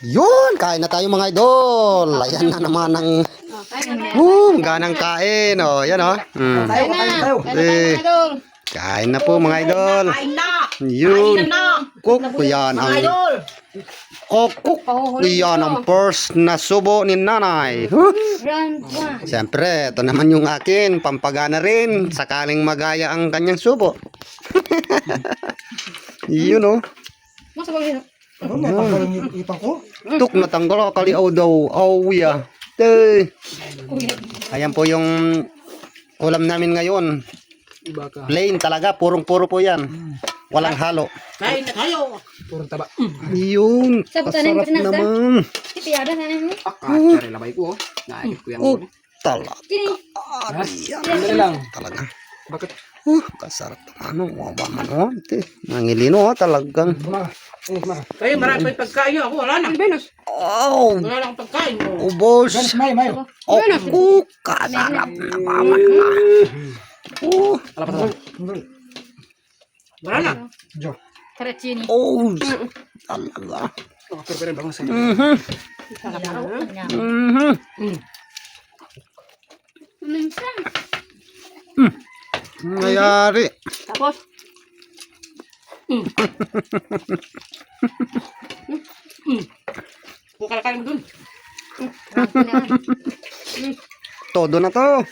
Yun, kain na tayo mga idol. Ayan na naman ang uh, ganang kain. Oh, yan oh. Mm. Tayo, kakain tayo. Eh, kain na po mga idol. Kain na! Yun. Kain na! Cook ko yan Mga ang idol! oh, cook ko yan ang first na subo ni nanay. Huh. Siyempre, ito naman yung akin, pampagana rin, sakaling magaya ang kanyang subo. Yun oh. Ano, may panggaling yung ipang ko. Tuk na tanggal kali aw daw. Awiya. Te. Ayan po yung ulam namin ngayon. Plain talaga, purong-puro po yan. Walang halo. Kain na tayo! Purong taba. Yun. Masarap pinagda. naman. Ipiyada na namin. Akacari labay ko. oh. Naikit ko yan. Oh, talaga. Ano lang. Talaga. Bakit? Uh, kasarap naman. Ano, wawa man. Nangilino oh, talagang. Mga. Eh. Kayo marami pa yung pagkain ako. Wala na. Oh, Wala na akong pagkain. Oh. ubos. Ganos, may, may. Oh, uh, kasarap naman. Oh, Ala pa tayo. Wala na. Jo. Karachini. oh, talaga. Oh, pero pero bangon sa'yo. Mhm. Mhm. Minsan. Nangyayari. Tapos? Mm. Pukalakain mo dun. Todo na to.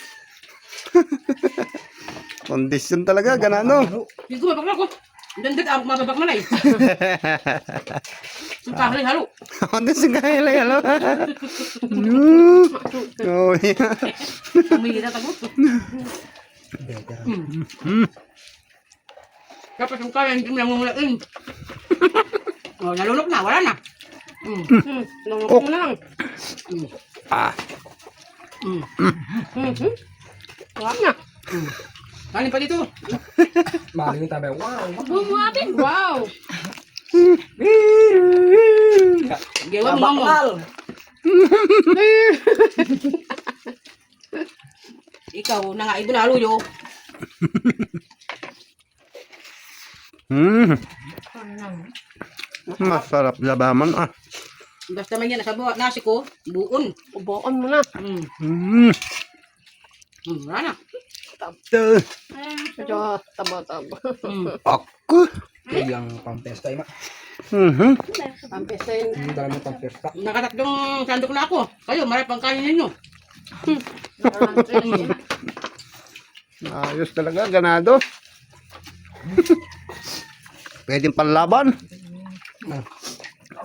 Kondisyon talaga, ganano. Hindi ko mabakla ko. Dandag ako mababak man ay. Ang kahali halo. Kondisyon kaya lang, ano? Oh, yeah. Umihira tago. Mm. Kapag yung kaya hindi mo lang mumulain. oh, nalunok na. Wala na. Mm. Mm. Nalunok mo na lang. Ah, Mm. Mm. Mm. Wala na. Mm. Kanin pa dito. Maling yung tabi. Wow. Bumuapin. Wow. Gawa mo mo. Ikaw na nga idol halo yo. Hmm. Masarap labaman, ah. Basta man yan nasa buhat nasi ko, buon. Buon mo na. Mm. Hmm. Mm. Wala na. Ito. Medyo taba-taba. Mm. Ako. Biglang pampesta. Ima. Mhm. Pampesin. Hindi dala mo pampesta. Nakatatlong sandok na ako. Kayo, marami pang kanin ninyo. Ayos talaga, ganado. Pwedeng panlaban.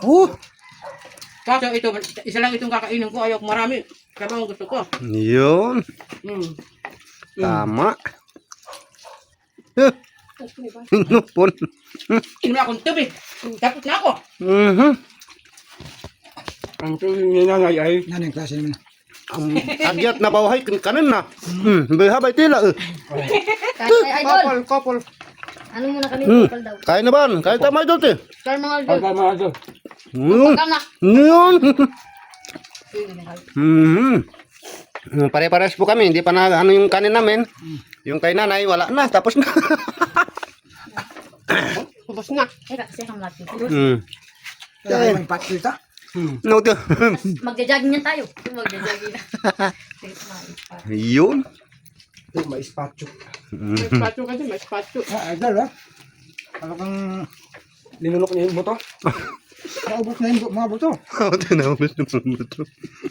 Oh, Kaso ito, isa lang itong kakainin ko. Ayok marami. Kaya ang gusto ko. yun. Mm. Tama. Eh, Inupon. Na akong tubig. Tapos na ako. Mhm. Ang tuloy ni nanay ay... Nanay, klase naman. Ang agyat na bawhay kan kanan na. Hmm, behabay tila. eh. Idol. couple. Ano muna kami Hmm. kupal daw. Kain na ban? Kain tama idol te. Kaya mga idol. Pagka mga ito. Hmm. Kana. Yun. Mhm. Hmm, Pare-pares po kami, hindi pa na ano yung kanin namin. Yung kay nanay, wala na, tapos na. Tapos na. Eh, kasi kang laki. hmm. Kaya may patkita. No, to. Magja-jogging yan tayo. Magja-jogging na. Yun. Ito, may spatcho. May spatio kasi, may spatio. Ah, idol ha. Ano kang... Linulok niya yung buto? Naubos na yung mga buto. Ako tinawag na mga ito.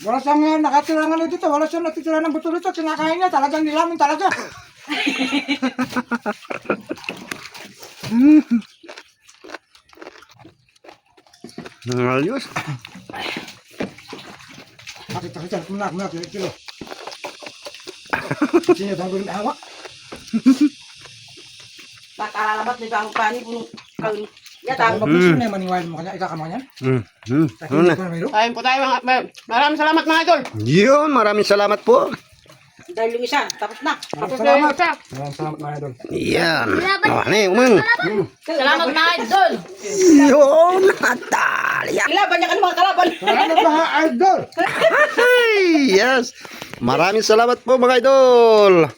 Wala siyang uh, nakatira nga dito. Wala siyang natitira ng buto dito. Kinakain niya. Talagang nilamin talaga. Ayos. Nakita kita. Kumanak, kumanak. Kilo, kilo. Sino bang gulong awa? Nakalalabat nito ang panin kung kain. Yata. Bakit sino na maniwala mo kanya? Ikaw ka mo yan? Hmm. Hmm. Ano na? Kain po tayo mga... Maraming salamat mga idol. Yun, maraming salamat po. Dahil yung isa, tapos na. Tapos na yung isa. Maraming salamat mga idol. Yan. Oh, ano yung umang? Salamat mga idol. Yun, Natalia. Ilaban niya ka ng mga kalaban. Salamat mga idol! Ay, yes. Maraming salamat po mga idol.